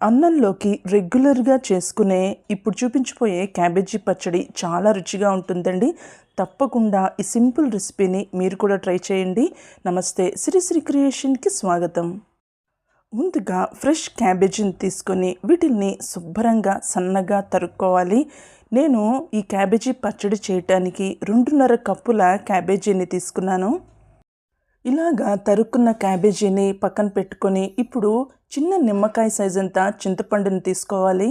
అన్నంలోకి రెగ్యులర్గా చేసుకునే ఇప్పుడు చూపించిపోయే క్యాబేజీ పచ్చడి చాలా రుచిగా ఉంటుందండి. తప్పకుండా ఈ సింపుల్ రెసిపీని మీరు కూడా ట్రై చేయండి. నమస్తే శ్రీశ్రీ క్రియేషన్కి స్వాగతం. ముందుగా ఫ్రెష్ క్యాబేజీని తీసుకొని వీటిని శుభ్రంగా సన్నగా తరుక్కోవాలి. నేను ఈ క్యాబేజీ పచ్చడి చేయటానికి రెండున్నర కప్పుల క్యాబేజీని తీసుకున్నాను. ఇలాగా తరుక్కున్న క్యాబేజీని పక్కన పెట్టుకొని ఇప్పుడు చిన్న నిమ్మకాయ సైజ్ అంతా చింతపండుని తీసుకోవాలి.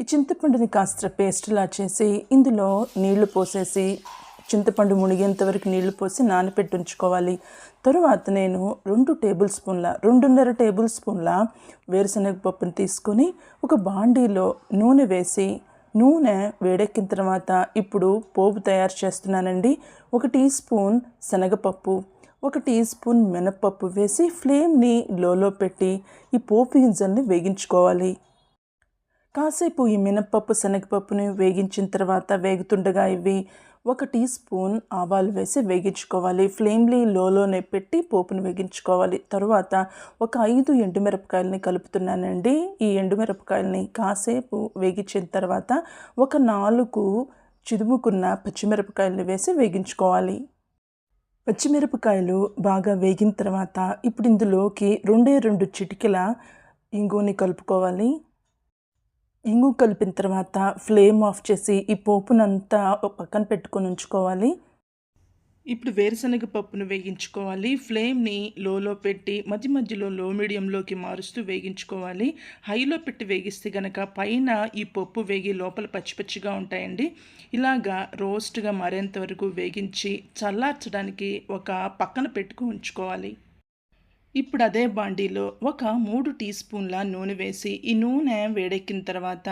ఈ చింతపండుని కాస్త పేస్ట్లా చేసి ఇందులో నీళ్ళు పోసేసి చింతపండు మునిగేంత వరకు నీళ్ళు పోసి నానపెట్టి ఉంచుకోవాలి. తరువాత నేను రెండు టేబుల్ స్పూన్ల రెండున్నర టేబుల్ స్పూన్ల వేరుశనగ పప్పుని తీసుకొని ఒక బాండీలో నూనె వేసి నూనె వేడెక్కిన తర్వాత ఇప్పుడు పోపు తయారు చేస్తున్నానండి. ఒక టీ స్పూన్ శనగపప్పు ఒక టీ స్పూన్ మినప్పప్పు వేసి ఫ్లేమ్ని లోలో పెట్టి ఈ పోపు గింజల్ని వేగించుకోవాలి. కాసేపు ఈ మినప్పప్పు శనగపప్పుని వేగించిన తర్వాత వేగుతుండగా ఇవి ఒక టీ స్పూన్ ఆవాలు వేసి వేగించుకోవాలి. ఫ్లేమ్ని లోలోనే పెట్టి పోపును వేగించుకోవాలి. తరువాత ఒక ఐదు ఎండుమిరపకాయలని కలుపుతున్నానండి. ఈ ఎండుమిరపకాయలని కాసేపు వేగించిన తర్వాత ఒక నాలుగు చిదుముకున్న పచ్చిమిరపకాయలని వేసి వేగించుకోవాలి. పచ్చిమిరపకాయలు బాగా వేగిన తర్వాత ఇప్పుడు ఇందులోకి రెండే రెండు చిటికెల ఇంగుని కలుపుకోవాలి. ఇంగు కలిపిన తర్వాత ఫ్లేమ్ ఆఫ్ చేసి ఈ పోపునంతా పక్కన పెట్టుకొని ఉంచుకోవాలి. ఇప్పుడు వేరుశనగ పప్పును వేగించుకోవాలి ఫ్లేమ్ని లోలో పెట్టి మధ్య మధ్యలో లో మీడియంలోకి మారుస్తూ వేగించుకోవాలి. హైలో పెట్టి వేగిస్తే గనక పైన ఈ పప్పు వేగి లోపల పచ్చిపచ్చిగా ఉంటాయండి. ఇలాగా రోస్ట్గా మరేంత వరకు వేగించి చల్లార్చడానికి ఒక పక్కన పెట్టుకు ఉంచుకోవాలి. ఇప్పుడు అదే బాండీలో ఒక మూడు టీ స్పూన్ల నూనె వేసి ఈ నూనె వేడెక్కిన తర్వాత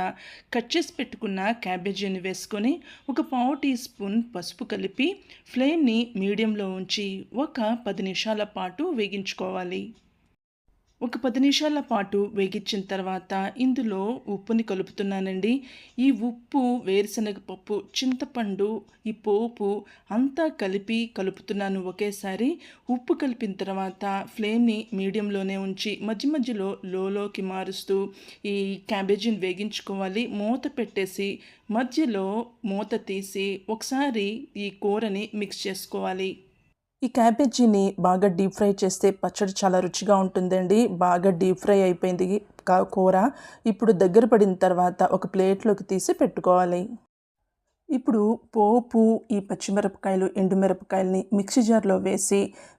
కట్ చేసి పెట్టుకున్న క్యాబేజీని వేసుకొని ఒక పావు టీ స్పూన్ పసుపు కలిపి ఫ్లేమ్ని మీడియంలో ఉంచి ఒక పది నిమిషాల పాటు వేగించుకోవాలి. ఒక పది నిమిషాల పాటు వేగించిన తర్వాత ఇందులో ఉప్పుని కలుపుతున్నానండి. ఈ ఉప్పు వేరుశనగ పప్పు చింతపండు ఈ పోపు అంతా కలిపి కలుపుతున్నాను ఒకేసారి. ఉప్పు కలిపిన తర్వాత ఫ్లేమ్ని మీడియంలోనే ఉంచి మధ్య మధ్యలో లోలోకి మారుస్తూ ఈ క్యాబేజీని వేగించుకోవాలి. మూత పెట్టేసి మధ్యలో మూత తీసి ఒకసారి ఈ కూరని మిక్స్ చేసుకోవాలి. ఈ క్యాబేజీని బాగా డీప్ ఫ్రై చేస్తే పచ్చడి చాలా రుచిగా ఉంటుందండి. బాగా డీప్ ఫ్రై అయిపోయింది కూర. ఇప్పుడు దగ్గర పడిన తర్వాత ఒక ప్లేట్లోకి తీసి పెట్టుకోవాలి. ఇప్పుడు పోపు ఈ పచ్చిమిరపకాయలు ఎండుమిరపకాయలని మిక్సీ జార్లో వేసి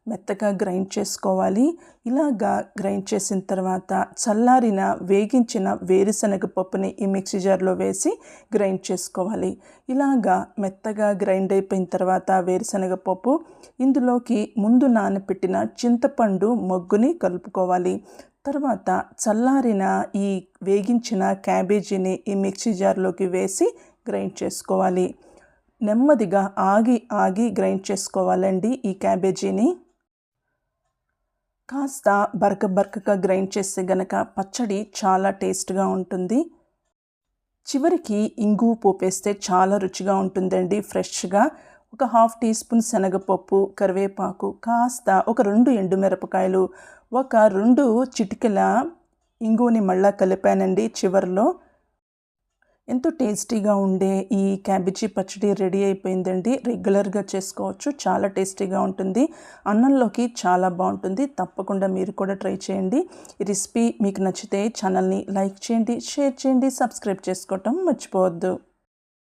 మెత్తగా గ్రైండ్ చేసుకోవాలి. ఇలాగా గ్రైండ్ చేసిన తర్వాత చల్లారిన వేగించిన వేరుశనగ పప్పుని ఈ మిక్సీ జార్లో వేసి గ్రైండ్ చేసుకోవాలి. ఇలాగా మెత్తగా గ్రైండ్ అయిపోయిన తర్వాత వేరుశనగ పప్పు ఇందులోకి ముందు నానపెట్టిన చింతపండు మొగ్గుని కలుపుకోవాలి. తర్వాత చల్లారిన ఈ వేగించిన క్యాబేజీని ఈ మిక్సీ జార్లోకి వేసి గ్రైండ్ చేసుకోవాలి. నెమ్మదిగా ఆగి ఆగి గ్రైండ్ చేసుకోవాలండి ఈ క్యాబేజీని. కాస్త బరక బరకగా గ్రైండ్ చేస్తే గనక పచ్చడి చాలా టేస్ట్గా ఉంటుంది. చివరికి ఇంగు పోపేస్తే చాలా రుచిగా ఉంటుందండి ఫ్రెష్గా. ఒక హాఫ్ టీ స్పూన్ శనగపప్పు కరివేపాకు కాస్త ఒక రెండు ఎండుమిరపకాయలు ఒక రెండు చిటికెల ఇంగుని మళ్ళా కలిపానండి చివరిలో. ఎంతో టేస్టీగా ఉండే ఈ క్యాబేజీ పచ్చడి రెడీ అయిపోయిందండి. రెగ్యులర్గా చేసుకోవచ్చు. చాలా టేస్టీగా ఉంటుంది. అన్నంలోకి చాలా బాగుంటుంది. తప్పకుండా మీరు కూడా ట్రై చేయండి. ఈ రెసిపీ మీకు నచ్చితే ఛానల్ని లైక్ చేయండి షేర్ చేయండి సబ్స్క్రైబ్ చేసుకోవటం మర్చిపోవద్దు.